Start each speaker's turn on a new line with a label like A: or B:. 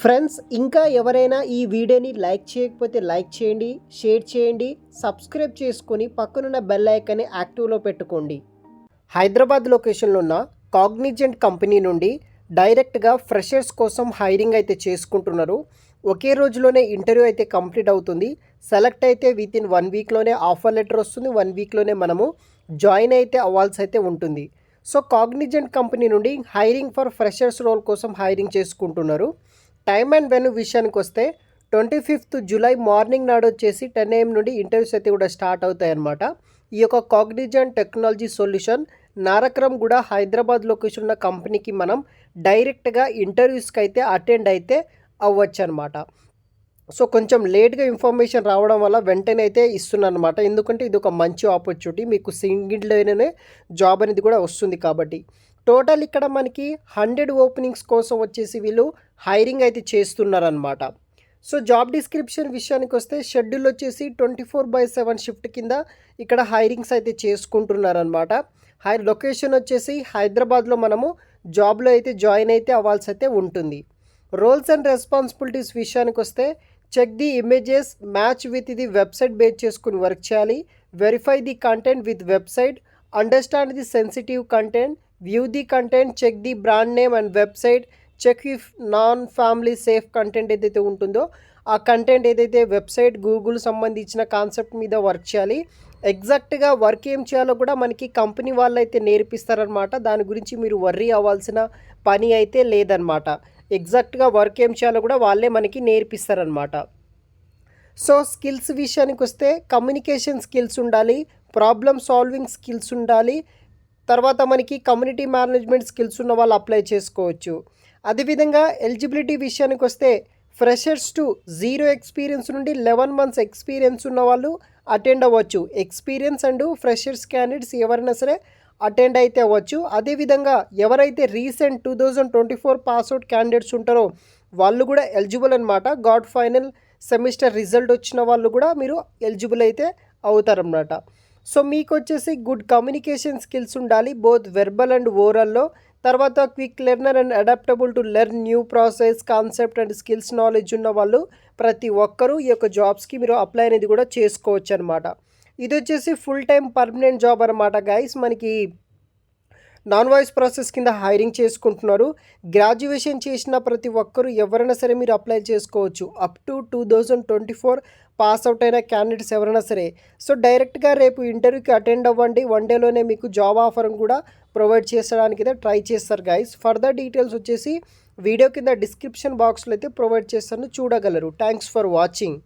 A: Friends ఇంకా ఎవరైనా ఈ వీడియోని లైక్ చేయకపోతే లైక్ చేయండి షేర్ చేయండి సబ్స్క్రైబ్ చేసుకొని పక్కనున్న బెల్ ఐకాన్ని యాక్టివ్లో పెట్టుకోండి. హైదరాబాద్ లొకేషన్లో ఉన్న కాగ్నిజెంట్ కంపెనీ నుండి డైరెక్ట్గా ఫ్రెషర్స్ కోసం హైరింగ్ అయితే చేసుకుంటున్నారు. ఒకే రోజులోనే ఇంటర్వ్యూ అయితే కంప్లీట్ అవుతుంది. సెలెక్ట్ అయితే విత్ ఇన్ వన్ వీక్లోనే ఆఫర్ లెటర్ వస్తుంది. వన్ వీక్లోనే మనము జాయిన్ అయితే అవ్వాల్సి అయితే ఉంటుంది. సో కాగ్నిజెంట్ కంపెనీ నుండి హైరింగ్ ఫర్ ఫ్రెషర్స్ రోల్ కోసం హైరింగ్ చేసుకుంటున్నారు. టైమ్ అండ్ వెన్యూ విషయానికి వస్తే ట్వంటీ ఫిఫ్త్ జూలై మార్నింగ్ నాడు వచ్చేసి టెన్ ఏఎం నుండి ఇంటర్వ్యూస్ అయితే కూడా స్టార్ట్ అవుతాయి అన్నమాట ఈ యొక్క కాగ్నిజెంట్ టెక్నాలజీ సొల్యూషన్ నారక్రమ్ కూడా హైదరాబాద్ లొకేషన్ ఉన్న కంపెనీకి మనం డైరెక్ట్గా ఇంటర్వ్యూస్కి అయితే అటెండ్ అయితే అవ్వచ్చు అనమాట సో కొంచెం లేట్గా ఇన్ఫర్మేషన్ రావడం వల్ల వెంటనే అయితే ఇస్తున్నాను అనమాట ఎందుకంటే ఇది ఒక మంచి ఆపర్చునిటీ. మీకు సింగిల్లోనే జాబ్ అనేది కూడా వస్తుంది కాబట్టి. టోటల్ ఇక్కడ మనకి హండ్రెడ్ ఓపెనింగ్స్ కోసం వచ్చేసి వీళ్ళు హైరింగ్ అయితే చేస్తున్నారనమాట సో జాబ్ డిస్క్రిప్షన్ విషయానికి వస్తే షెడ్యూల్ వచ్చేసి twenty four by seven shift కింద ఇక్కడ హైరింగ్స్ అయితే చేసుకుంటున్నారనమాట హై లొకేషన్ వచ్చేసి హైదరాబాద్లో మనము జాబ్లో అయితే జాయిన్ అయితే అవ్వాల్సి అయితే ఉంటుంది. రోల్స్ అండ్ రెస్పాన్సిబిలిటీస్ విషయానికి వస్తే check the images match with the website base చేసుకుని వర్క్ చేయాలి verify the content with website understand the sensitive content view the content check the brand name and website check if non family safe content ఏదైతే ఉంటుందో ఆ content ఏదైతే website Google సంబంధించిన concept మీద work చేయాలి. ఎగ్జాక్ట్గా వర్క్ ఏం చేయాలో కూడా మనకి కంపెనీ వాళ్ళు అయితే నేర్పిస్తారనమాట దాని గురించి మీరు వర్రీ అవ్వాల్సిన పని అయితే లేదనమాట ఎగ్జాక్ట్గా వర్క్ ఏం చేయాలో కూడా వాళ్ళే మనకి నేర్పిస్తారనమాట సో స్కిల్స్ విషయానికి వస్తే కమ్యూనికేషన్ స్కిల్స్ ఉండాలి ప్రాబ్లమ్ సాల్వింగ్ స్కిల్స్ ఉండాలి తర్వాత మనకి కమ్యూనిటీ మేనేజ్మెంట్ స్కిల్స్ ఉన్న వాళ్ళు అప్లై చేసుకోవచ్చు. అదేవిధంగా ఎలిజిబిలిటీ విషయానికి వస్తే ఫ్రెషర్స్ టు జీరో ఎక్స్పీరియన్స్ నుండి లెవెన్ మంత్స్ ఎక్స్పీరియన్స్ ఉన్న వాళ్ళు అటెండ్ అవ్వచ్చు. ఎక్స్పీరియన్స్ అండ్ ఫ్రెషర్స్ క్యాండిడేట్స్ ఎవరైనా సరే అటెండ్ అయితే అవ్వచ్చు. అదేవిధంగా ఎవరైతే recent two thousand twenty four pass out candidates ఉంటారో వాళ్ళు కూడా ఎలిజిబుల్ అనమాట గాడ్ ఫైనల్ సెమిస్టర్ రిజల్ట్ వచ్చిన వాళ్ళు కూడా మీరు ఎలిజిబుల్ అయితే అవుతారన్నమాట. సో మీకు వచ్చేసి గుడ్ కమ్యూనికేషన్ స్కిల్స్ ఉండాలి బోత్ వెర్బల్ అండ్ ఓరల్లో. తర్వాత quick learner and adaptable to learn new process concept and skills knowledge ఉన్న వాళ్ళు ప్రతి ఒక్కరూ ఈ యొక్క జాబ్స్కి మీరు అప్లై అనేది కూడా చేసుకోవచ్చు అనమాట ఇది వచ్చేసి ఫుల్ టైం పర్మనెంట్ జాబ్ అనమాట గైస్. మనకి నాన్ వాయిస్ ప్రాసెస్ కింద హైరింగ్ చేసుకుంటున్నారు. గ్రాడ్యుయేషన్ చేసిన ప్రతి ఒక్కరూ ఎవరైనా సరే మీరు అప్లై చేసుకోవచ్చు. Up to two thousand twenty four pass out అయిన క్యాండిడేట్స్ ఎవరైనా సరే. సో డైరెక్ట్గా రేపు ఇంటర్వ్యూకి అటెండ్ అవ్వండి. వన్ డేలోనే మీకు జాబ్ ఆఫర్ కూడా ప్రొవైడ్ చేసడానికి అయితే ట్రై చేస్తారు గైస్. ఫర్దర్ డీటెయిల్స్ వచ్చేసి వీడియో కింద డిస్క్రిప్షన్ బాక్స్లో అయితే ప్రొవైడ్ చేస్తాను. చూడగలరు. Thanks for watching.